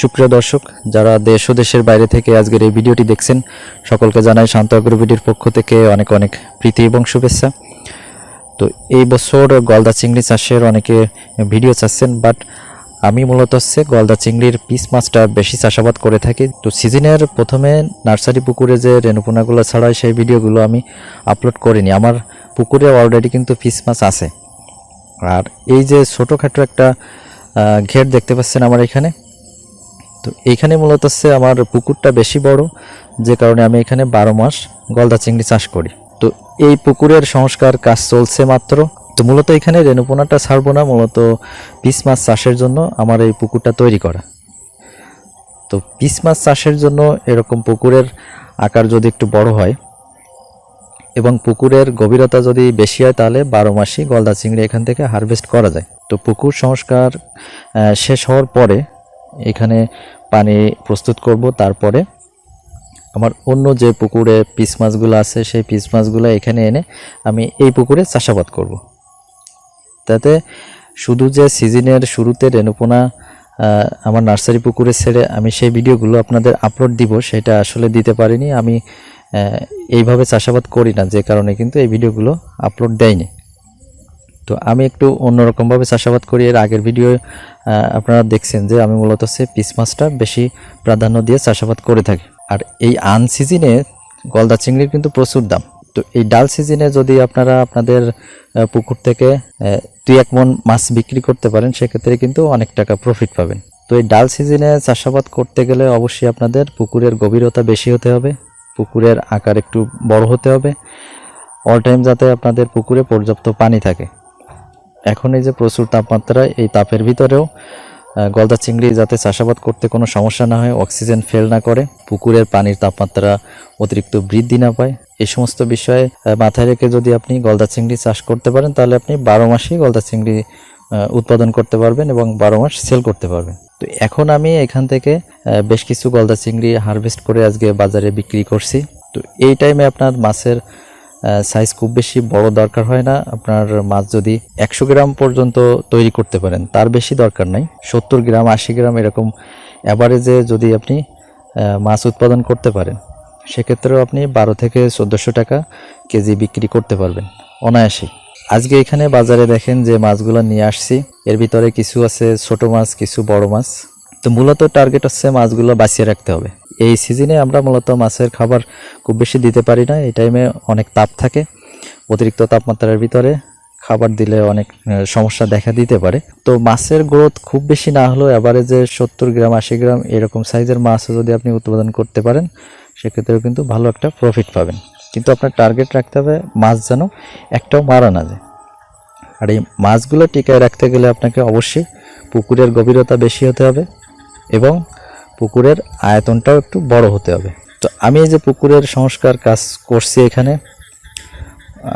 সুপ্রিয় দর্শক, যারা দেশ ও দেশের বাইরে থেকে আজকের এই ভিডিওটি দেখছেন, সকলকে জানাই শান্ত অগ্রবিডির পক্ষ থেকে অনেক অনেক প্রীতি এবং শুভেচ্ছা। তো এই বছর গলদা চিংড়ি চাষের অনেকে ভিডিও চাচ্ছেন, বাট আমি মূলত হচ্ছে গলদা চিংড়ির পিস মাছটা বেশি চাষাবাদ করে থাকি। তো সিজনের প্রথমে নার্সারি পুকুরে যে রেণুপোনাগুলো ছাড়াই সেই ভিডিওগুলো আমি আপলোড করিনি। আমার পুকুরে অলরেডি কিন্তু পিস মাছ আছে। আর এই যে ছোটোখাটো একটা ঘের দেখতে পাচ্ছেন আমার এখানে। তো এইখানে মূলত হচ্ছে আমার পুকুরটা বেশি বড়, যে কারণে আমি এখানে বারো মাস গলদা চিংড়ি চাষ করি। তো এই পুকুরের সংস্কার কাজ চলছে মাত্র। তো মূলত এখানে রেণুপোনাটা ছাড়বো না, মূলত পিস মাছ চাষের জন্য আমার এই পুকুরটা তৈরি করা। তো পিস মাছ চাষের জন্য এরকম পুকুরের আকার যদি একটু বড় হয় এবং পুকুরের গভীরতা যদি বেশি হয়, তাহলে বারো মাসই গলদা চিংড়ি এখান থেকে হারভেস্ট করা যায়। তো পুকুর সংস্কার শেষ হওয়ার পরে এখানে পানি প্রস্তুত করব, তারপরে আমার অন্য যে পুকুরে পিস মাছগুলো আছে, সেই পিস মাছগুলো এখানে এনে আমি এই পুকুরে চাষাবাদ করব। তাতে শুধু যে সিজনের শুরুতে রেণুপোনা আমার নার্সারি পুকুরে ছেড়ে আমি সেই ভিডিওগুলো আপনাদের আপলোড দিব, সেটা আসলে দিতে পারিনি আমি এইভাবে চাষাবাদ করি না, যে কারণে কিন্তু এই ভিডিওগুলো আপলোড দেয়নি তো আমি একটু অন্যরকমভাবে চাষাবাদ করি। এর আগের ভিডিও আপনারা দেখছেন যে আমি মূলত সে পিস মাছটা বেশি প্রাধান্য দিয়ে চাষাবাদ করে থাকি। আর এই আন সিজনে গলদা চিংড়ির কিন্তু প্রচুর দাম। তো এই ডাল সিজনে যদি আপনারা আপনাদের পুকুর থেকে দুই এক মন মাছ বিক্রি করতে পারেন, সেক্ষেত্রে কিন্তু অনেক টাকা প্রফিট পাবেন। তো এই ডাল সিজনে চাষাবাদ করতে গেলে অবশ্যই আপনাদের পুকুরের গভীরতা বেশি হতে হবে, পুকুরের আকার একটু বড় হতে হবে। অল টাইম যাতে আপনাদের পুকুরে পর্যাপ্ত পানি থাকে। এখন এই যে প্রচুর তাপমাত্রা এই তাপের ভিতরেও গলদা চিংড়ি যাতে চাষাবাদ করতে কোনো সমস্যা না হয়, অক্সিজেন ফেল না করে, পুকুরের পানির তাপমাত্রা অতিরিক্ত বৃদ্ধি না পায় এই সমস্ত বিষয়ে মাথায় রেখে যদি আপনি গলদা চিংড়ি চাষ করতে পারেন, তাহলে আপনি বারো মাসেই গলদা চিংড়ি উৎপাদন করতে পারবেন এবং বারো মাস সেল করতে পারবেন। তো এখন আমি এখান থেকে বেশ কিছু গলদা চিংড়ি হারভেস্ট করে আজকে বাজারে বিক্রি করছি। তো এই টাইমে আপনার মাছের সাইজ খুব বেশি, বড় দরকার হয় না। আপনার মাছ যদি একশো গ্রাম পর্যন্ত তৈরি করতে পারেন, তার বেশি দরকার নাই। সত্তর গ্রাম, আশি গ্রাম এরকম অ্যাভারেজে যদি আপনি মাছ উৎপাদন করতে পারেন, সেক্ষেত্রেও আপনি বারো থেকে চোদ্দোশো টাকা কেজি বিক্রি করতে পারবেন অনায়াসেই আজকে এখানে বাজারে দেখেন যে মাছগুলো নিয়ে আসছি। এর ভিতরে কিছু আছে ছোট মাছ, কিছু বড় মাছ। তো মূলত টার্গেট হচ্ছে মাছগুলো বাঁচিয়ে রাখতে হবে। এই সিজনে আমরা মূলত মাছের খাবার খুব বেশি দিতে পারি না, এই টাইমে অনেক তাপ থাকে, অতিরিক্ত তাপমাত্রার ভিতরে খাবার দিলে অনেক সমস্যা দেখা দিতে পারে। তো মাছের গ্রোথ খুব বেশি না হলেও অ্যাভারেজে সত্তর গ্রাম, আশি গ্রাম এরকম সাইজের মাছও যদি আপনি উৎপাদন করতে পারেন, সেক্ষেত্রেও কিন্তু ভালো একটা প্রফিট পাবেন। কিন্তু আপনার টার্গেট রাখতে হবে মাছ যেন একটাও মারা না যায়। আর এই মাছগুলো টিকায় রাখতে গেলে আপনাকে অবশ্যই পুকুরের গভীরতা বেশি হতে হবে এবং পুকুরের আয়তনটাও একটু বড় হতে হবে। তো আমি এই যে পুকুরের সংস্কার কাজ করছি এখানে,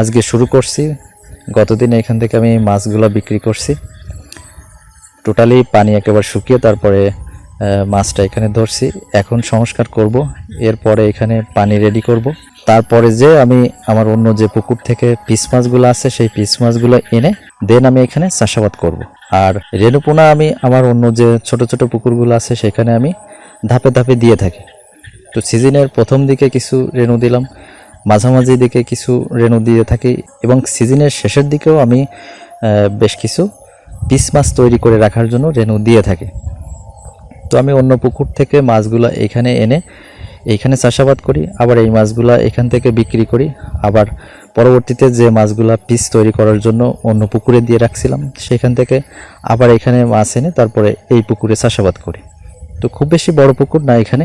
আজকে শুরু করছি। গতদিন এখান থেকে আমি মাছগুলো বিক্রি করছি। টোটালি পানি একেবারে শুকিয়ে তারপরে মাছটা এখানে ধরছি। এখন সংস্কার করব, এরপরে এখানে পানি রেডি করব। তারপরে যে আমি আমার অন্য যে পুকুর থেকে পিস মাছগুলো আছে, সেই পিস মাছগুলো এনে দেন আমি এখানে চাষাবাদ করব। আর রেণুপোনা আমি আমার অন্য যে ছোট ছোট পুকুরগুলো আছে সেখানে আমি ধাপে ধাপে দিয়ে থাকি। তো সিজনের প্রথম দিকে কিছু রেণু দিলাম, মাঝামাঝি দিকে কিছু রেণু দিয়ে থাকি এবং সিজনের শেষের দিকেও আমি বেশ কিছু পিস মাছ তৈরি করে রাখার জন্য রেণু দিয়ে থাকি। তো আমি অন্য পুকুর থেকে মাছগুলো এখানে এনে এইখানে চাষাবাদ করি, আবার এই মাছগুলো এখান থেকে বিক্রি করি, আবার পরবর্তীতে যে মাছগুলা পিস তৈরি করার জন্য অন্য পুকুরে দিয়ে রাখছিলাম, সেখান থেকে আবার এখানে মাছ এনে তারপরে এই পুকুরে চাষাবাদ করি। তো খুব বেশি বড় পুকুর না এখানে,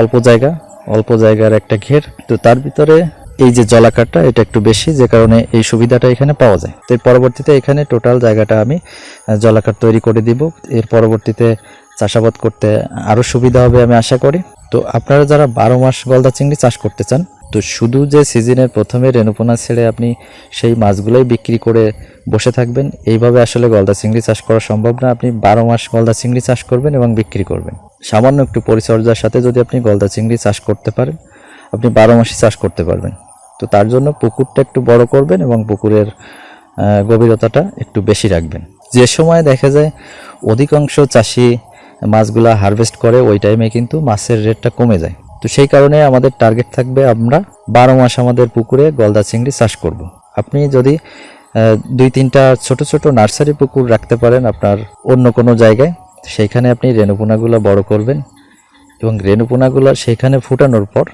অল্প জায়গা, অল্প জায়গার একটা ঘের। তো তার ভিতরে এই যে জলাকারটা, এটা একটু বেশি, যে কারণে এই সুবিধাটা এখানে পাওয়া যায়। তো এর পরবর্তীতে এখানে টোটাল জায়গাটা আমি জলাকার তৈরি করে দিব। এর পরবর্তীতে চাষাবাদ করতে আরও সুবিধা হবে আমি আশা করি। তো আপনারা যারা বারো মাস গলদা চিংড়ি চাষ করতে চান তো শুধু যে সিজনের প্রথমে রেণুপোনা ছেড়ে আপনি সেই মাছগুলোই বিক্রি করে বসে থাকবেন, এইভাবে আসলে গলদা চিংড়ি চাষ করা সম্ভব না। আপনি বারো মাস গলদা চিংড়ি চাষ করবেন এবং বিক্রি করবেন। সামান্য একটু পরিচর্যার সাথে যদি আপনি গলদা চিংড়ি চাষ করতে পারেন, আপনি বারো মাসই চাষ করতে পারবেন। তো তার জন্য পুকুরটা একটু বড় করবেন এবং পুকুরের গভীরতাটা একটু বেশি রাখবেন। যে সময় দেখা যায় অধিকাংশ চাষি মাছগুলা হারভেস্ট করে, ওই টাইমে কিন্তু মাছের রেটটা কমে যায়। তো সেই কারণে আমাদের টার্গেট থাকবে আমরা বারো মাস আমাদের পুকুরে গলদা চিংড়ি চাষ করব। আপনি যদি দুই তিনটা ছোট ছোট নার্সারি পুকুর রাখতে পারেন আপনার অন্য কোনো জায়গায়, সেইখানে আপনি রেণুপোনাগুলো বড় করবেন এবং রেণুপোনাগুলো সেইখানে ফুটানোর পর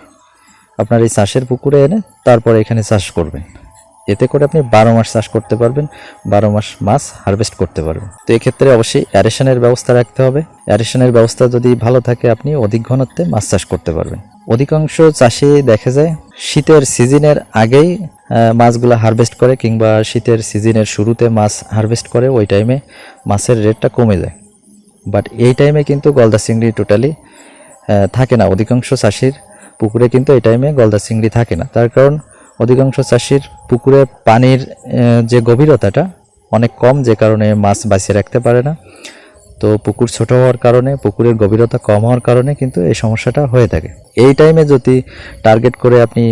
আপনার এই চাষের পুকুরে এনে তারপর এখানে চাষ করবেন এতে করে আপনি বারো মাস চাষ করতে পারবেন, বারো মাস মাছ হারভেস্ট করতে পারবেন। তো এক্ষেত্রে অবশ্যই অ্যারেশনের ব্যবস্থা রাখতে হবে। অ্যারেশনের ব্যবস্থা যদি ভালো থাকে, আপনি অধিক ঘনত্বে মাছ চাষ করতে পারবেন। অধিকাংশ চাষি দেখা যায় শীতের সিজনের আগেই মাছগুলো হারভেস্ট করে কিংবা শীতের সিজনের শুরুতে মাছ হারভেস্ট করে, ওই টাইমে মাছের রেটটা কমে যায়। বাট এই টাইমে কিন্তু গলদা চিংড়ি টোটালি থাকে না। অধিকাংশ চাষির পুকুরে কিন্তু এই টাইমে গলদা চিংড়ি থাকে না। তার কারণ অধিকাংশ চাষির পুকুরে পানির যে গভীরতাটা অনেক কম, যে কারণে মাছ বাঁচিয়ে রাখতে পারে না। তো পুকুর ছোট হওয়ার কারণে, পুকুরের গভীরতা কম হওয়ার কারণে কিন্তু এই সমস্যাটা হয়ে থাকে। এই টাইমে যদি টার্গেট করে আপনি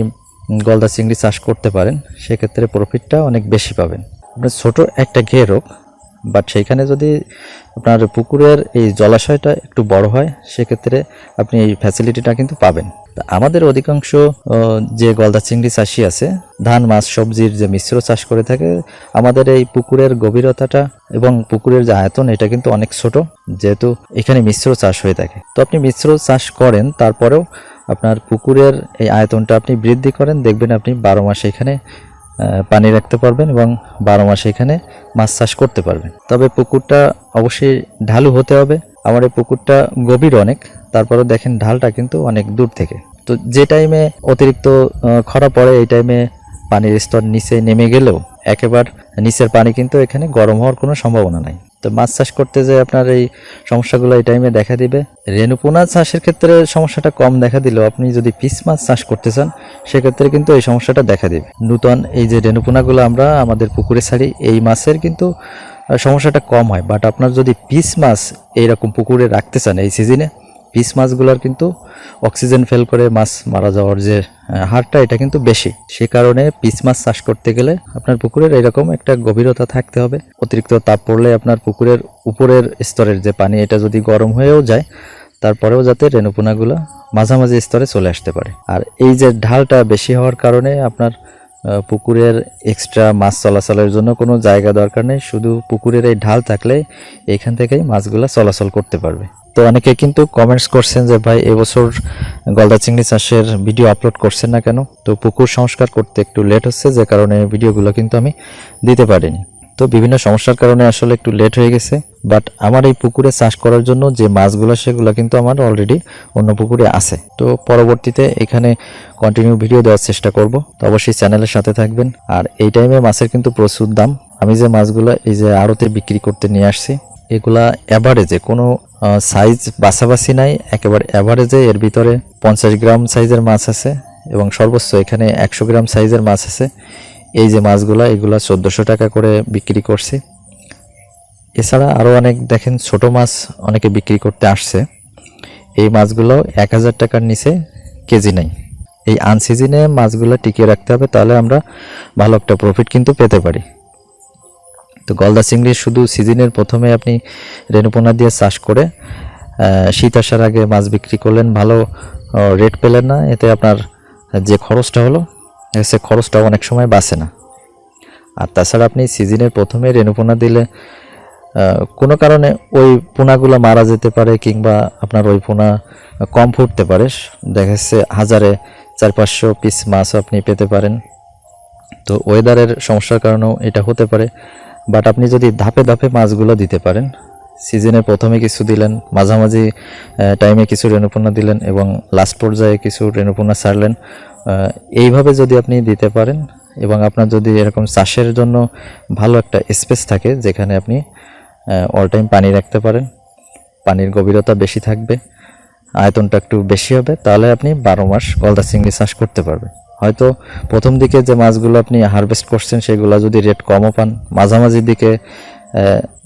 গলদা চিংড়ি চাষ করতে পারেন, সেক্ষেত্রে প্রফিটটা অনেক বেশি পাবেন। আপনার ছোট একটা হোক বাট সেইখানে যদি আপনার পুকুরের এই জলাশয়টা একটু বড় হয়, সেক্ষেত্রে আপনি এই ফ্যাসিলিটিটা কিন্তু পাবেন। আমাদের অধিকাংশ যে গলদা চিংড়ি চাষি আছে, ধান, মাছ, সবজির যে মিশ্র চাষ করে থাকে, আমাদের এই পুকুরের গভীরতাটা এবং পুকুরের যে আয়তন, এটা কিন্তু অনেক ছোট, যেহেতু এখানে মিশ্র চাষ হয়ে থাকে। তো আপনি মিশ্র চাষ করেন, তারপরেও আপনার পুকুরের এই আয়তনটা আপনি বৃদ্ধি করেন, দেখবেন আপনি বারো মাস এখানে পানি রাখতে পারবেন এবং বারো মাসে এখানে মাছ চাষ করতে পারবেন। তবে পুকুরটা অবশ্যই ঢালু হতে হবে। আমার এই পুকুরটা গভীর অনেক। তারপরে দেখেন ঢালটা কিন্তু অনেক দূর থেকে। তো যে টাইমে অতিরিক্ত খরা পড়ে, এই টাইমে পানির স্তর নিচে নেমে গেলেও একেবার নিচের পানি কিন্তু এখানে গরম হওয়ার কোনো সম্ভাবনা নাই। তো মাছ চাষ করতে যে আপনার এই সমস্যাগুলো এই টাইমে দেখা দিবে। রেণুপোনা চাষের ক্ষেত্রে সমস্যাটা কম দেখা দিলেও আপনি যদি পিস মাছ চাষ করতে চান, সেক্ষেত্রে কিন্তু এই সমস্যাটা দেখা দিবে। নূতন এই যে রেণুপোনাগুলো আমরা আমাদের পুকুরে ছাড়ি, এই মাছের কিন্তু সমস্যাটা কম হয়। বাট আপনার যদি পিস মাছ এইরকম পুকুরে রাখতে চান এই সিজনে পিস মাছগুলোর কিন্তু অক্সিজেন ফেল করে মাছ মারা যাওয়ার যে হারটা এটা কিন্তু বেশি। সে কারণে পিস মাছ চাষ করতে গেলে আপনার পুকুরের এরকম একটা গভীরতা থাকতে হবে। অতিরিক্ত তাপ পড়লে আপনার পুকুরের উপরের স্তরের যে পানি, এটা যদি গরম হয়েও যায়, তারপরেও যাতে রেণুপোনাগুলো মাঝামাঝি স্তরে চলে আসতে পারে। আর এই যে ঢালটা বেশি হওয়ার কারণে আপনার পুকুরের এক্সট্রা মাছ চলাচলের জন্য কোনো জায়গা দরকার নেই। শুধু পুকুরের এই ঢাল থাকলে এখান থেকেই মাছগুলো চলাচল করতে পারবে। তো অনেকে কিন্তু কমেন্টস করছেন যে, ভাই, এবছর গলদা চিংড়ি চাষের ভিডিও আপলোড করছেন না কেন? তো পুকুর সংস্কার করতে একটু লেট হচ্ছে, যে কারণে ভিডিওগুলো কিন্তু আমি দিতে পারিনি। তো বিভিন্ন সমস্যার কারণে আসলে একটু লেট হয়ে গেছে বাট আমার এই পুকুরে চাষ করার জন্য যে মাছগুলো, সেগুলো কিন্তু আমার অলরেডি অন্য পুকুরে আছে। তো পরবর্তীতে এখানে কন্টিনিউ ভিডিও দেওয়ার চেষ্টা করব, তো অবশ্যই চ্যানেলের সাথে থাকবেন। আর এই টাইমে মাছের কিন্তু প্রচুর দাম। আমি যে মাছগুলো এই যে আড়তে বিক্রি করতে নিয়ে আসছি এগুলা অ্যাভারেজে কোনো সাইজ বাছাবাছি নাই, একেবারে অ্যাভারেজে এর ভিতরে পঞ্চাশ গ্রাম সাইজের মাছ আছে এবং সর্বোচ্চ এখানে একশো গ্রাম সাইজের মাছ আছে। এই যে মাছগুলা, এগুলা চোদ্দোশো টাকা করে বিক্রি করছি। এছাড়া আরও অনেক দেখেন ছোট মাছ অনেকে বিক্রি করতে আসছে। এই মাছগুলো এক হাজার টাকার নিচে কেজি নেই। এই আনসিজনে মাছগুলো টিকিয়ে রাখতে হবে, তাহলে আমরা ভালো একটা প্রফিট কিন্তু পেতে পারি। তো গলদা চিংড়ি শুধু সিজনের প্রথমে আপনি রেণুপোনা দিয়ে চাষ করে শীত আসার আগে মাছ বিক্রি করলেন, ভালো রেট পেলেন না, এতে আপনার যে খরচটা হলো, সে খরচটাও অনেক সময় বাঁচে না। আর তাছাড়া আপনি সিজনের প্রথমে রেণুপোনা দিলে কোনো কারণে ওই পোনাগুলো মারা যেতে পারে কিংবা আপনার ওই পোনা কম ফুটতে পারে, দেখা যাচ্ছে হাজারে চার পাঁচশো পিস মাছও আপনি পেতে পারেন। তো ওয়েদারের সমস্যার কারণেও এটা হতে পারে। বাট আপনি যদি ধাপে ধাপে মাছগুলো দিতে পারেন সিজনে প্রথমে কিছু দিলেন, মাঝামাঝি টাইমে কিছু রেণুপোনা দিলেন এবং লাস্ট পর্যায়ে কিছু রেণুপোনা ছাড়লেন এইভাবে যদি আপনি দিতে পারেন এবং আপনার যদি এরকম চাষের জন্য ভালো একটা স্পেস থাকে যেখানে আপনি অল টাইম পানি রাখতে পারেন, পানির গভীরতা বেশি থাকবে, আয়তনটা একটু বেশি হবে, তাহলে আপনি বারো মাস গলদা চিংড়ি চাষ করতে পারবেন। হয়তো প্রথম দিকে যে মাছগুলো আপনি হারভেস্ট করছেন, সেগুলো যদি রেট কমও পান মাঝামাঝি দিকে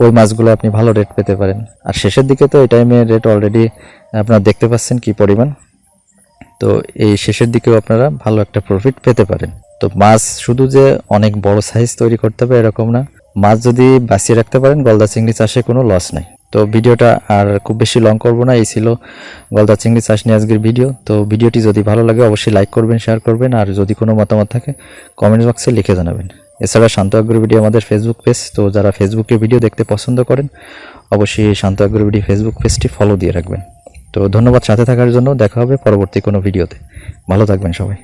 ওই মাছগুলো আপনি ভালো রেট পেতে পারেন। আর শেষের দিকে তো এই টাইমে রেট অলরেডি আপনারা দেখতে পাচ্ছেন কি পরিমাণ। তো এই শেষের দিকেও আপনারা ভালো একটা প্রফিট পেতে পারেন। তো মাছ শুধু যে অনেক বড় সাইজ তৈরি করতে হবে এরকম না। মাছ যদি বাঁচিয়ে রাখতে পারেন, গলদা চিংড়ি চাষে কোনো লস নাই। তো ভিডিওটা আর খুব বেশি লং করব না, এই ছিল গলদা চিংড়ি চাষ নিয়ে আজকের ভিডিও তো ভিডিওটি যদি ভালো লাগে, অবশ্যই লাইক করবেন শেয়ার করবেন, আর যদি কোনো মতামত থাকে কমেন্ট বক্সে লিখে জানাবেন। এছাড়া শান্ত আগ্রহ ভিডিও আমাদের ফেসবুক পেজ তো যারা ফেসবুকে ভিডিও দেখতে পছন্দ করেন, অবশ্যই শান্ত আগ্রহ ভিডিও ফেসবুক পেজটি ফলো দিয়ে রাখবেন। তো ধন্যবাদ সাথে থাকার জন্য, দেখা হবে পরবর্তী কোনো ভিডিওতে ভালো থাকবেন সবাই।